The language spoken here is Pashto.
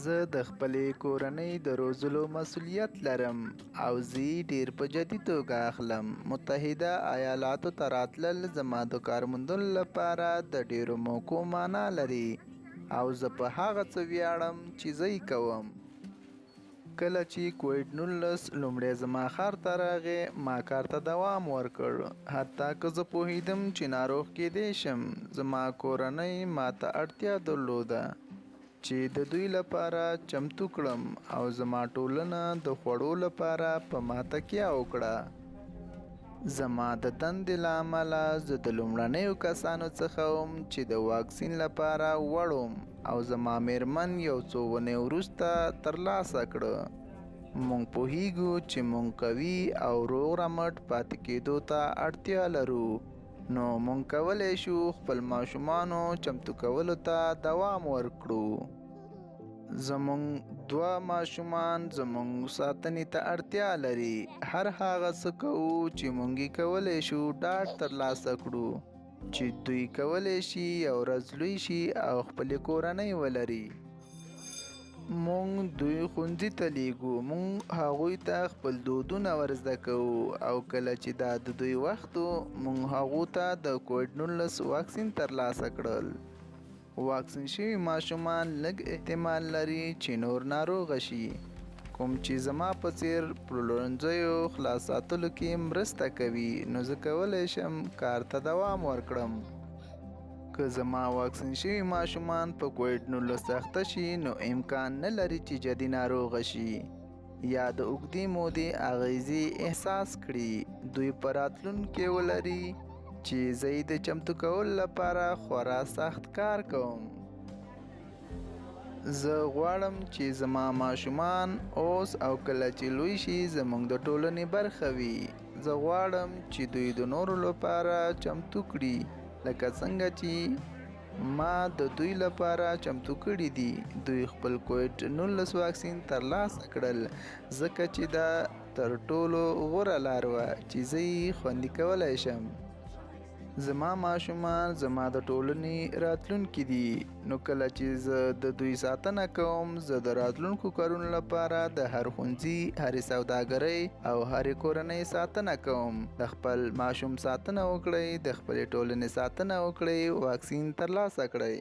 زه د خپلې کورنۍ د روزلو مسؤلیت لرم او زه یې ډېر په جدي توګه اخلم. متحده ایالاتو ته راتلل زما د کار موندلو لپاره د ډېرو موقعو معنا لري او زه په هغه څه ویاړم چې زه یې کوم. کله چې کوویډ نولس لومړی زما ښار ته راغی ما کار ته دوام ورکړ حتی که زه پوهېدم چې ناروغ کیدی شم زما کورنۍ ما ته اړتیا درلوده چې د دوی لپاره چمتو کړم او زما ټولنه د خوړو لپاره په ما تکیه وکړه. زما د دندې له امله زه د لومړنیو کسانو څخه وم چې د واکسین لپاره وړ وم او زما میرمن یو څو اونۍ وروسته ترلاسه کړه. موږ پوهیږو چې موږ قوي او روغ رمټ پاتې کېدو ته اړتیا لرو نو موږ کولی شو خپل ماشومانو چمتو کولو ته دوام ورکړو. زموږ دوه ماشومان زموږ ساتنې ته اړتیا لري. هر هغه څه کوو چې موږ یې کولی شو ډاډ ترلاسه کړو چې دوی کولی شي یوه ورځ لوی شي او خپلې کورنۍ ولري. موږ دوی ښوونځي ته لیږو موږ هغوی ته خپل دودونه ور زده کوو او کله چې دا د دوی وخت و موږ هغو ته د کوویډ نولس واکسین ترلاسه کړل. واکسین شوي ماشومان لږ احتمال لري چې نور ناروغه شي. کوم چې زما په څیر پلورنځیو خلاص ساتلو کې مرسته کوي نو زه کولی شم کار ته دوام ورکړم. که زما واکسین شوي ماشومان په کوویډ نولس اخته شي نو امکان نه لري چې جدي ناروغه شي. یا د اوږدې مودې اغیزې احساس کړي. دوی په راتلونکي ولري چې زه یې د چمتو کولو لپاره خورا سخت کار کوم. زه غواړم چې زما ماشومان اوس او کله چې لوی شي زموږ د ټولنې برخه وي. زه غواړم چې دوی د نورو لپاره چمتو کړي لکه څنګه چې ما د دوی لپاره چمتو کړي دي. دوی خپل کوویډ نولس واکسین ترلاسه کړل ځکه چې دا تر ټولو غوره لار وه چې زه یې خوندي کولی شم. زما ماشومان زما د ټولنې راتلونکي دي. نو کله چې زه د دوی ساتنه کوم زه د راتلونکو کارونو لپاره د هر ښوونځي هرې سوداګرۍ او هرې کورنۍ ساتنه کوم. د خپل ماشوم ساتنه وکړئ د خپلې ټولنې ساتنه وکړئ واکسین ترلاسه کړئ